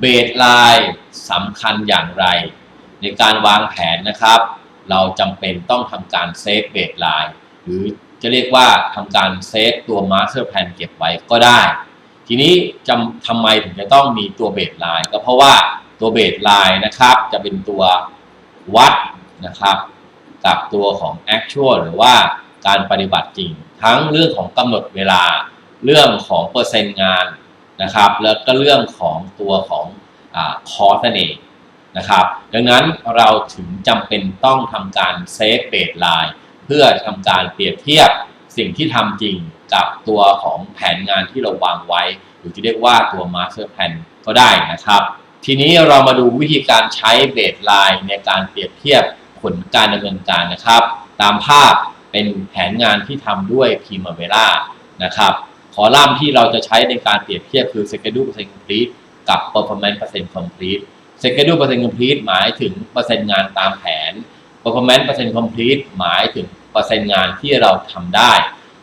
เบสไลน์สำคัญอย่างไร ในการวางแผนนะครับ เราจำเป็นต้องทำการเซฟเบสไลน์หรือจะเรียกว่าทำการเซฟตัว Master Plan เก็บไว้ก็ได้ ทีนี้จำทำไมถึงจะต้องมีตัวเบสไลน์ก็เพราะว่าตัวเบสไลน์นะครับ จะเป็นตัววัดนะครับ กับตัวของ actual หรือว่าการปฏิบัติจริง ทั้งเรื่องของกำหนดเวลาเรื่องของเปอร์เซ็นต์งาน นะครับ แล้วก็เรื่องของตัวของคอร์สนั่นเองนะครับ ดังนั้นเราถึงจำเป็นต้องทำการเซฟเบสไลน์เพื่อทำการเปรียบเทียบสิ่งที่ทำจริงกับตัวของแผนงานที่เราวางไว้ หรือที่เรียกว่าตัว Master Plan ก็ได้นะครับ ทีนี้เรามาดูวิธีการใช้เบสไลน์ในการเปรียบเทียบผลการดำเนินการนะครับ ตามภาพเป็นแผนงานที่ทำด้วย Primavera นะครับ อลัมน์ที่เราจะใช้ในการเปรียบเทียบคือ schedule percent complete กับ performance percent complete schedule percent complete หมายถึงเปอร์เซ็นต์งานตามแผน performance percent complete หมายถึงเปอร์เซ็นต์งานที่เราทำได้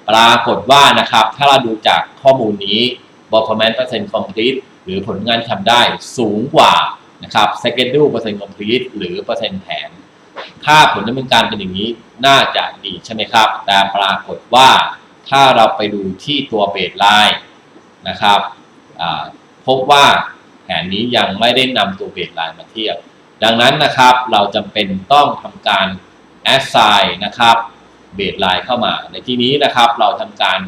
ปรากฏว่านะครับถ้าเราดูจากข้อมูลนี้ performance percent complete หรือผลงานที่ทำได้สูงกว่านะครับ schedule percent complete หรือเปอร์เซ็นต์แผน ถ้าผลดำเนินการเป็นอย่างนี้น่าจะดีใช่ไหมครับ แต่ปรากฏว่า ถ้าเราไปดูที่ตัวเบสไลน์นะครับพบว่าแผนนี้ยังไม่ได้นำตัวเบสไลน์มาเทียบ ดังนั้นนะครับเราจำเป็นต้องทำการ assign นะครับเบสไลน์เข้ามา ในที่นี้นะครับเราทำการ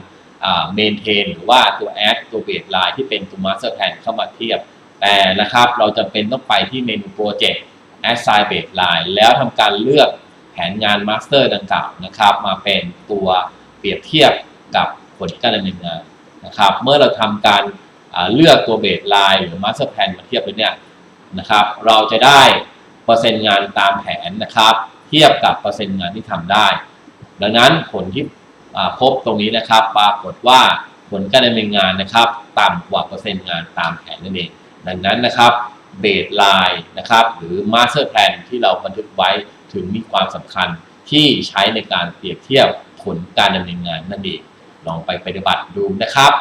เมนเทนหรือว่าตัว add ตัวเบสไลน์ที่เป็นตัว master plan เข้ามาเทียบ แต่นะครับเราจำเป็นต้องไปที่เมนูโปรเจกต์ assign baseline แล้วทำการเลือกแผนงาน master ดังกล่าวนะครับ มาเป็นตัว เปรียบเทียบกับผลการดำเนินงานนะครับ เมื่อเราทำการเลือกตัว baseline หรือ master plan มาเทียบไปเนี่ยนะครับ เราจะได้เปอร์เซ็นต์งานตามแผนนะครับ เทียบกับเปอร์เซ็นต์งานที่ทำได้ ดังนั้นผลที่พบตรงนี้นะครับ ปรากฏว่าผลการดำเนินงานนะครับ ต่ำกว่าเปอร์เซ็นต์งานตามแผนนั่นเอง ดังนั้นนะครับเบสไลน์นะครับ หรือ Master Plan ที่เราบันทึกไว้ถึงมีความสำคัญที่ใช้ในการเปรียบเทียบ ผลการดำเนินงานนั่นเองลองไปปฏิบัติดูนะครับ